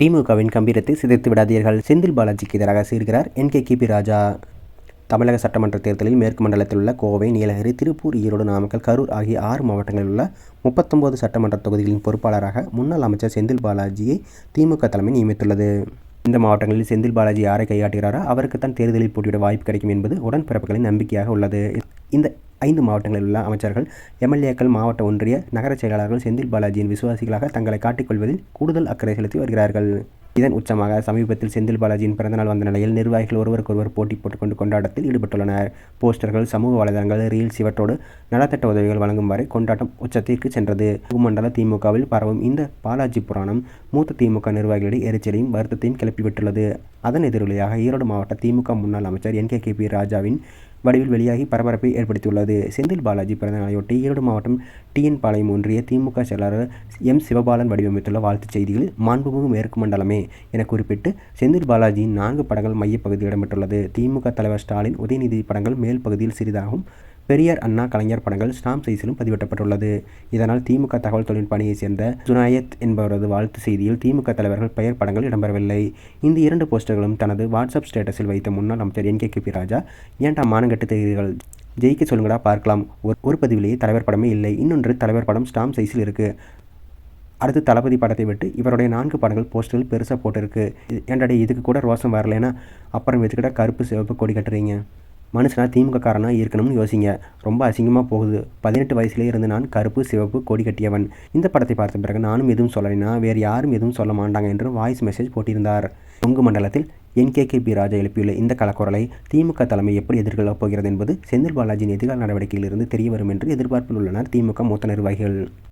திமுகவின் கம்பீரத்தை சிதைத்து விடாதீர்கள். செந்தில் பாலாஜிக்கு எதிராக சீர்கிறார் என் கே கிபி ராஜா. தமிழக சட்டமன்ற தேர்தலில் மேற்கு மண்டலத்தில் உள்ள கோவை நீலகிரி திருப்பூர் ஈரோடு நாமக்கல் கரூர் ஆகிய ஆறு மாவட்டங்களில் உள்ள முப்பத்தொன்பது சட்டமன்ற தொகுதிகளின் பொறுப்பாளராக முன்னாள் அமைச்சர் செந்தில் பாலாஜியை திமுக தலைமை நியமித்துள்ளது. இந்த மாவட்டங்களில் செந்தில் பாலாஜி யாரை கையாட்டுகிறாரோ அவருக்கு தான் தேர்தலில் போட்டியிட வாய்ப்பு கிடைக்கும் என்பது உடன்பிறப்புகளின் நம்பிக்கையாக உள்ளது. இந்த ஐந்து மாவட்டங்களில் உள்ள அமைச்சர்கள் எம்எல்ஏக்கள் மாவட்ட ஒன்றிய நகர செயலாளர்கள் செந்தில் பாலாஜியின் விசுவாசிகளாக தங்களை காட்டிக்கொள்வதில் கூடுதல் அக்கறை செலுத்தி வருகிறார்கள். இதன் உச்சமாக சமீபத்தில் செந்தில் பாலாஜியின் பிறந்தநாள் வந்த நிலையில் நிர்வாகிகள் ஒருவருக்கொருவர் போட்டி போட்டுக்கொண்டு கொண்டாட்டத்தில் ஈடுபட்டுள்ளனர். போஸ்டர்கள் சமூக வலைதளங்கள் ரீல்ஸ் இவற்றோடு நலத்திட்ட உதவிகள் வழங்கும் வரை கொண்டாட்டம் உச்சத்திற்கு சென்றது. மண்டல திமுகவில் பரவும் இந்த பாலாஜி புராணம் மூத்த திமுக நிர்வாகிகளிடையே எரிச்சலையும் வருத்தத்தையும் கிளப்பிவிட்டுள்ளது. அதன் எதிரொலியாக ஈரோடு மாவட்ட திமுக முன்னாள் அமைச்சர் என் கே கே பி ராஜாவின் வடிவில் வெளியாகி பரபரப்பை ஏற்படுத்தியுள்ளது. செந்தில் பாலாஜி பிறந்த நாளையொட்டி ஈரோடு மாவட்டம் டிஎன் பாளையம் ஒன்றிய திமுக செயலாளர் எம் சிவபாலன் வடிவமைத்துள்ள வாழ்த்துச் செய்திகள் மாண்புமிகு மேற்கு மண்டலமே என குறிப்பிட்டு செந்தில் பாலாஜியின் நான்கு படங்கள் மையப்பகுதியில் இடம்பெற்றுள்ளது. திமுக தலைவர் ஸ்டாலின் உதயநிதி படங்கள் மேல் பகுதியில் சிறிதாகவும் பெரியார் அண்ணா கலைஞர் படங்கள் ஸ்டாம்ப் சைஸிலும் பதிவிடப்பட்டுள்ளது இதனால் திமுக தகவல் தொழில்நுட்ப அணியைச் சேர்ந்த ஜுனாயத் என்பவரது வாழ்த்து செய்தியில் திமுக தலைவர்கள் பெயர் படங்கள் இடம்பெறவில்லை. இந்த இரண்டு போஸ்டர்களும் தனது வாட்ஸ்அப் ஸ்டேட்டஸில் வைத்த முன்னாள் அமைச்சர் N K K P Raja ஏன்டா மானங்கட்டு தெரியுங்கள் ஜெயிக்க சொல்லுங்கடா பார்க்கலாம். ஒரு ஒரு பதிவிலேயே தலைவர் படமே இல்லை. இன்னொன்று தலைவர் படம் ஸ்டாம்ப் சைஸில் இருக்குது அடுத்து தளபதி படத்தை விட்டு இவருடைய நான்கு படங்கள் போஸ்டரில் பெருசாக போட்டிருக்கு. ஏன்டாடி இதுக்கு கூட ரோசம் வரலைன்னா அப்புறம் எதுக்கிட்ட கருப்பு சிவப்பு கொடி கட்டுறீங்க? மனுஷனாக திமுககாரனாக இருக்கணும்னு யோசிங்க. ரொம்ப அசிங்கமாக போகுது. பதினெட்டு வயசுலேயே இருந்து நான் கருப்பு சிவப்பு கொடி கட்டியவன். இந்த படத்தை பார்த்த பிறகு நானும் எதுவும் சொல்லலைனா வேறு யாரும் எதுவும் சொல்ல மாட்டாங்க என்று வாய்ஸ் மெசேஜ் போட்டிருந்தார். கொங்கு மண்டலத்தில் என்கேகேபி ராஜா எழுப்பியுள்ள இந்த கலக்குரலை திமுக தலைமை எப்படி எதிர்கொள்ளப் போகிறது என்பது செந்தில் பாலாஜியின் எதிர்கால நடவடிக்கையிலிருந்து தெரிய வரும் என்று எதிர்பார்ப்பில் உள்ளனர் திமுக மூத்த நிர்வாகிகள்.